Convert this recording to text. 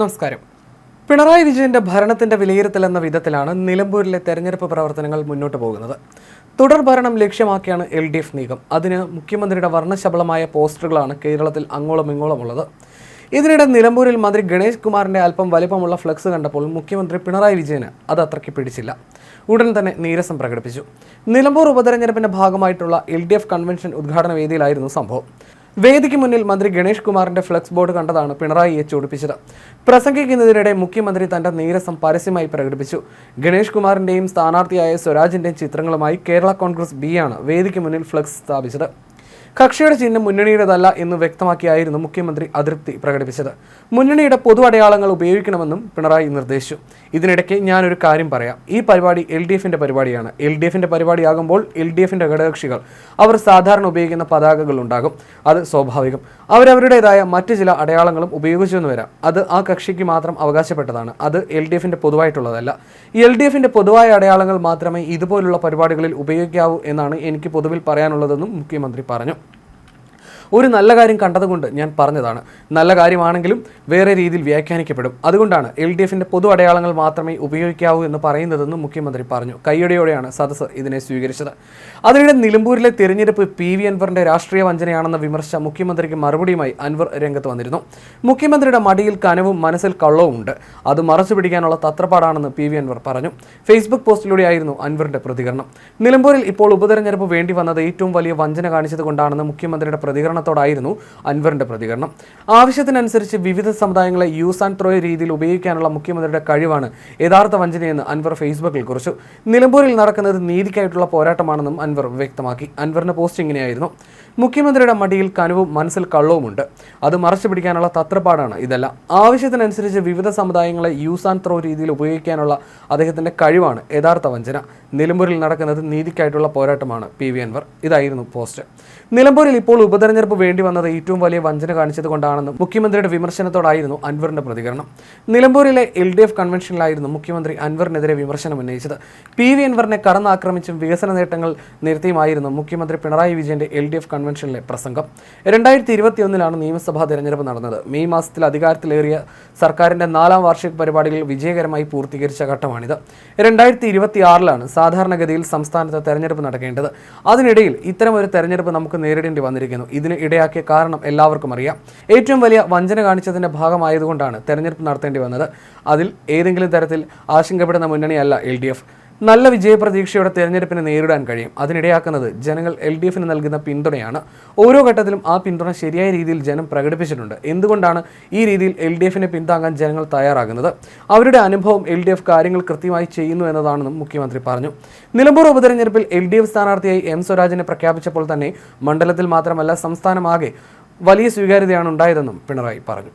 നമസ്കാരം. പിണറായി വിജയന്റെ ഭരണത്തിന്റെ വിലയിരുത്തൽ എന്ന വിധത്തിലാണ് നിലമ്പൂരിലെ തെരഞ്ഞെടുപ്പ് പ്രവർത്തനങ്ങൾ മുന്നോട്ട് പോകുന്നത്. തുടർ ഭരണം ലക്ഷ്യമാക്കിയാണ് എൽ ഡി എഫ് നീക്കം. അതിന് മുഖ്യമന്ത്രിയുടെ വർണശബളമായ പോസ്റ്ററുകളാണ് കേരളത്തിൽ അങ്ങോളം ഇങ്ങോളം ഉള്ളത് ഇതിനിടെ നിലമ്പൂരിൽ മന്ത്രി ഗണേഷ് കുമാറിന്റെ അല്പം വലിപ്പമുള്ള ഫ്ലക്സ് കണ്ടപ്പോൾ മുഖ്യമന്ത്രി പിണറായി വിജയന് അത് അത്രയ്ക്ക് പിടിച്ചില്ല. ഉടൻ തന്നെ നീരസം പ്രകടിപ്പിച്ചു. നിലമ്പൂർ ഉപതെരഞ്ഞെടുപ്പിന്റെ ഭാഗമായിട്ടുള്ള എൽ ഡി എഫ് കൺവെൻഷൻ ഉദ്ഘാടന വേദിയിലായിരുന്നു സംഭവം. വേദിക്ക് മുന്നിൽ മന്ത്രി ഗണേഷ് കുമാറിന്റെ ഫ്ലക്സ് ബോർഡ് കണ്ടതാണ് പിണറായിയെ ചൂടിപ്പിച്ചത് പ്രസംഗിക്കുന്നതിനിടെ മുഖ്യമന്ത്രി തന്റെ നീരസം പരസ്യമായി പ്രകടിപ്പിച്ചു. ഗണേഷ് കുമാറിന്റെയും സ്ഥാനാർത്ഥിയായ സ്വരാജിന്റെയും ചിത്രങ്ങളുമായി കേരള കോൺഗ്രസ് ബി ആണ് വേദിക്ക് മുന്നിൽ ഫ്ലക്സ് സ്ഥാപിച്ചത്. കക്ഷിയുടെ ചിഹ്നം മുന്നണിയുടേതല്ല എന്ന് വ്യക്തമാക്കിയായിരുന്നു മുഖ്യമന്ത്രി അതൃപ്തി പ്രകടിപ്പിച്ചത്. മുന്നണിയുടെ പൊതു അടയാളങ്ങൾ ഉപയോഗിക്കണമെന്നും പിണറായി നിർദ്ദേശിച്ചു. ഇതിനിടയ്ക്ക് ഞാനൊരു കാര്യം പറയാം. ഈ പരിപാടി എൽ ഡി എഫിന്റെ പരിപാടിയാണ്. എൽ ഡി എഫിന്റെ പരിപാടിയാകുമ്പോൾ എൽ ഡി എഫിന്റെ ഘടകകക്ഷികൾ അവർ സാധാരണ ഉപയോഗിക്കുന്ന പതാകകൾ ഉണ്ടാകും. അത് സ്വാഭാവികം. അവരവരുടേതായ മറ്റ് ചില അടയാളങ്ങളും ഉപയോഗിച്ചു എന്ന് വരാം. അത് ആ കക്ഷിക്ക് മാത്രം അവകാശപ്പെട്ടതാണ്. അത് എൽ ഡി എഫിന്റെ പൊതുവായിട്ടുള്ളതല്ല. എൽ ഡി എഫിന്റെ പൊതുവായ അടയാളങ്ങൾ മാത്രമേ ഇതുപോലുള്ള പരിപാടികളിൽ ഉപയോഗിക്കാവൂ എന്നാണ് എനിക്ക് പൊതുവിൽ പറയാനുള്ളതെന്നും മുഖ്യമന്ത്രി പറഞ്ഞു. ഒരു നല്ല കാര്യം കണ്ടതുകൊണ്ട് ഞാൻ പറഞ്ഞതാണ്. നല്ല കാര്യമാണെങ്കിലും വേറെ രീതിയിൽ വ്യാഖ്യാനിക്കപ്പെടും. അതുകൊണ്ടാണ് എൽ ഡി എഫിന്റെ പൊതു അടയാളങ്ങൾ മാത്രമേ ഉപയോഗിക്കാവൂ എന്ന് പറയുന്നതെന്നും മുഖ്യമന്ത്രി പറഞ്ഞു. കൈയടിയോടെയാണ് സദസ്സ് ഇതിനെ സ്വീകരിച്ചത്. അതിനിടെ നിലമ്പൂരിലെ തിരഞ്ഞെടുപ്പ് പി വി അൻവറിന്റെ രാഷ്ട്രീയ വഞ്ചനയാണെന്ന വിമർശിച്ച മുഖ്യമന്ത്രിക്ക് മറുപടിയുമായി അൻവർ രംഗത്ത് വന്നിരുന്നു. മുഖ്യമന്ത്രിയുടെ മടിയിൽ കനവും മനസ്സിൽ കള്ളവും ഉണ്ട്. അത് മറച്ചു പിടിക്കാനുള്ള തത്രപ്പാടാണെന്ന് പി വി അൻവർ പറഞ്ഞു. ഫേസ്ബുക്ക് പോസ്റ്റിലൂടെയായിരുന്നു അൻവറിന്റെ പ്രതികരണം. നിലമ്പൂരിൽ ഇപ്പോൾ ഉപതെരഞ്ഞെടുപ്പ് വേണ്ടി വന്നത് ഏറ്റവും വലിയ വഞ്ചന കാണിച്ചതുകൊണ്ടാണെന്ന് മുഖ്യമന്ത്രിയുടെ പ്രതികരണത്തോടായിരുന്നു അൻവറിന്റെ പ്രതികരണം. ആവശ്യത്തിനനുസരിച്ച് വിവിധ സമുദായങ്ങളെ യൂസ് ആൻഡ് ത്രോ രീതിയിൽ ഉപയോഗിക്കാനുള്ള മുഖ്യമന്ത്രിയുടെ കഴിവാണ് യഥാർത്ഥ വഞ്ചനയെന്ന് അൻവർ ഫേസ്ബുക്കിൽ കുറിച്ചു. നിലമ്പൂരിൽ നടക്കുന്നത് നീതിക്കായിട്ടുള്ള പോരാട്ടമാണെന്നും അൻവർ വ്യക്തമാക്കി. അൻവറിന്റെ പോസ്റ്റ് ഇങ്ങനെയായിരുന്നു. മുഖ്യമന്ത്രിയുടെ മടിയിൽ കനവും മനസ്സിൽ കള്ളവുമുണ്ട്. അത് മറച്ചു പിടിക്കാനുള്ള തത്രപ്പാടാണ് ഇതെല്ലാം. ആവശ്യത്തിനനുസരിച്ച് വിവിധ സമുദായങ്ങളെ യൂസ് ആൻഡ് ത്രോ രീതിയിൽ ഉപയോഗിക്കാനുള്ള അദ്ദേഹത്തിന്റെ കഴിവാണ് യഥാർത്ഥ വഞ്ചന. നിലമ്പൂരിൽ നടക്കുന്നത് നീതിക്കായിട്ടുള്ള പോരാട്ടമാണ്. P V Anvar. ഇതായിരുന്നു പോസ്റ്റ്. നിലമ്പൂരിൽ ഇപ്പോൾ ഉപതെരഞ്ഞെടുപ്പ് വേണ്ടി വന്നത് ഏറ്റവും വലിയ വഞ്ചന കാണിച്ചത് കൊണ്ടാണെന്ന് മുഖ്യമന്ത്രിയുടെ വിമർശനത്തോടായിരുന്നു അൻവറിന്റെ പ്രതികരണം. നിലമ്പൂരിലെ എൽ ഡി എഫ് കൺവെൻഷനിലായിരുന്നു മുഖ്യമന്ത്രി അൻവറിനെതിരെ വിമർശനം ഉന്നയിച്ചത്. പി വി അൻവറിനെ കടന്നാക്രമിച്ചും വികസന നേട്ടങ്ങൾ നിരത്തിയുമായിരുന്നു മുഖ്യമന്ത്രി പിണറായി വിജയന്റെ എൽ ഡി എഫ് കൺവെൻഷനിലെ പ്രസംഗം. രണ്ടായിരത്തി ഇരുപത്തിയൊന്നിലാണ് നിയമസഭാ തെരഞ്ഞെടുപ്പ് നടന്നത്. മെയ് മാസത്തിൽ അധികാരത്തിലേറിയ സർക്കാരിന്റെ നാലാം വാർഷിക പരിപാടികൾ വിജയകരമായി പൂർത്തീകരിച്ച ഘട്ടമാണിത്. രണ്ടായിരത്തി ഇരുപത്തിയാറിലാണ് സാധാരണഗതിയിൽ സംസ്ഥാനത്ത് തെരഞ്ഞെടുപ്പ് നടക്കേണ്ടത്. അതിനിടയിൽ ഇത്തരമൊരു തെരഞ്ഞെടുപ്പ് നമുക്ക് നേരിടേണ്ടി വന്നിരിക്കുന്നു. ഇതിന് ഇടയാക്കിയ കാരണം എല്ലാവർക്കും അറിയാം. ഏറ്റവും വലിയ വഞ്ചന കാണിച്ചതിന്റെ ഭാഗമായതുകൊണ്ടാണ് തെരഞ്ഞെടുപ്പ് നടത്തേണ്ടി വന്നത്. അതിൽ ഏതെങ്കിലും തരത്തിൽ ആശങ്കപ്പെടുന്ന മുന്നണിയല്ല എൽ ഡി എഫ്. നല്ല വിജയപ്രതീക്ഷയോടെ തെരഞ്ഞെടുപ്പിനെ നേരിടാൻ കഴിയും. അതിനിടയാക്കുന്നത് ജനങ്ങൾ എൽ ഡി എഫിന് നൽകുന്ന പിന്തുണയാണ്. ഓരോ ഘട്ടത്തിലും ആ പിന്തുണ ശരിയായ രീതിയിൽ ജനം പ്രകടിപ്പിച്ചിട്ടുണ്ട്. എന്തുകൊണ്ടാണ് ഈ രീതിയിൽ എൽ ഡി എഫിനെ പിന്താങ്ങാൻ ജനങ്ങൾ തയ്യാറാകുന്നത്? അവരുടെ അനുഭവം എൽ ഡി എഫ് കാര്യങ്ങൾ കൃത്യമായി ചെയ്യുന്നു എന്നതാണെന്നും മുഖ്യമന്ത്രി പറഞ്ഞു. നിലമ്പൂർ ഉപതെരഞ്ഞെടുപ്പിൽ എൽ ഡി എഫ് സ്ഥാനാർത്ഥിയായി എം സ്വരാജിനെ പ്രഖ്യാപിച്ചപ്പോൾ തന്നെ മണ്ഡലത്തിൽ മാത്രമല്ല സംസ്ഥാനമാകെ വലിയ സ്വീകാര്യതയാണ് ഉണ്ടായതെന്നും പിണറായി പറഞ്ഞു.